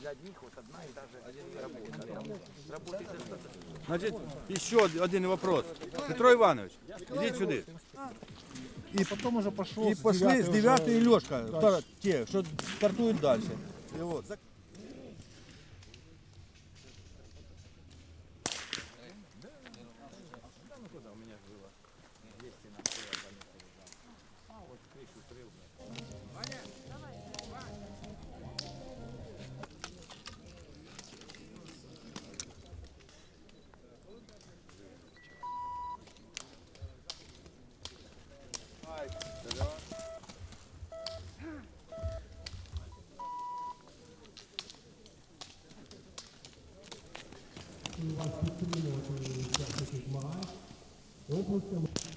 для одних вот одна и та же работа. Там работает достаточно. Значить, ще один вопрос. Петро Іванович, ідіть сюди. И потом уже пошел І пішли з 9 і Льошка, дальше. та- ті, що стартують далі. І Thank you.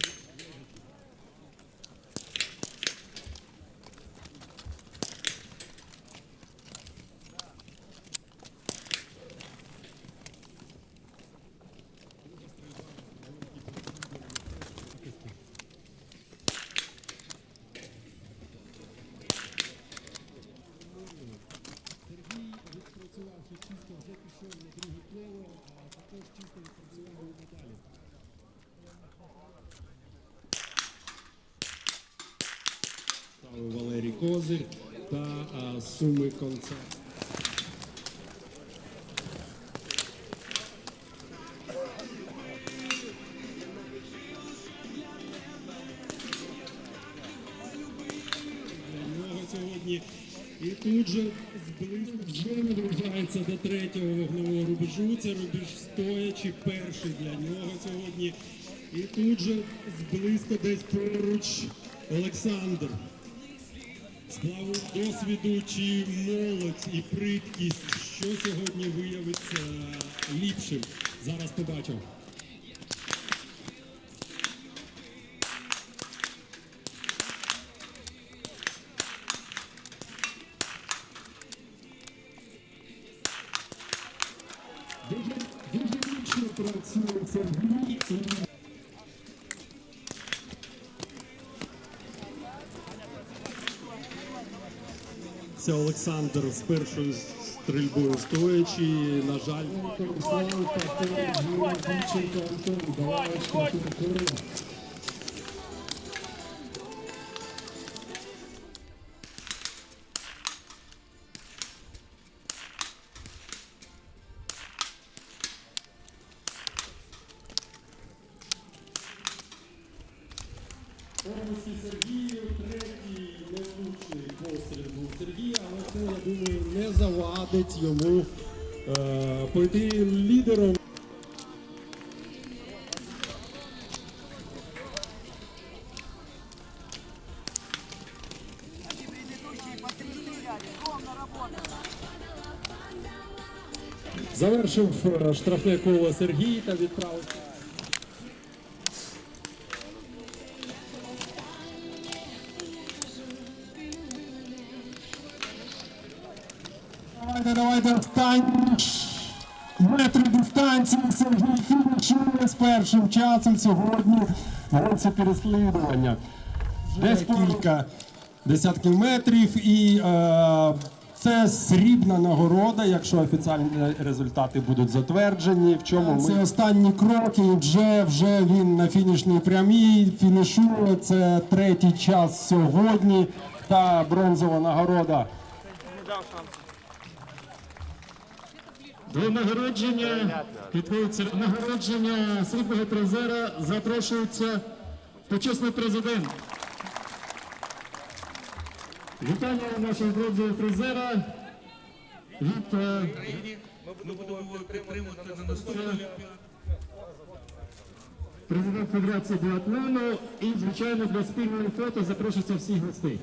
Козир та Суми Концерт. І тут же вже наближається до третього вогневого рубежу. Це рубеж стоячи перший для нього сьогодні. І тут же зблизько десь поруч Олександр. Сплаву досвіду чи молодь і приткість, що сьогодні виявиться ліпшим. Зараз побачимо. Дуже, дуже вічно працює Сергій. Це Олександр з першою стрільбою стоячи. На жаль, Сергію, третій невлучний постріл був Сергія, думаю, не завадить йому е, пойти лідером. Завершив е, штрафне коло Сергій та відправив. Давайте, давайте останні метри дистанції Сергій фінішує з першим часом сьогодні гонці переслідування. Десь кілька десятків метрів і е, це срібна нагорода, якщо офіціальні результати будуть затверджені. В чому ми... Це останні кроки, вже, вже він на фінішній прямій фінішує. Це третій час сьогодні та бронзова нагорода. До нагородження підходиться нагородження срібного призера. Запрошується почесний президент. Вітання нашого бронзового призера від е, президент Федерації біатлону і, звичайно, для спільної фото запрошується всіх гостей.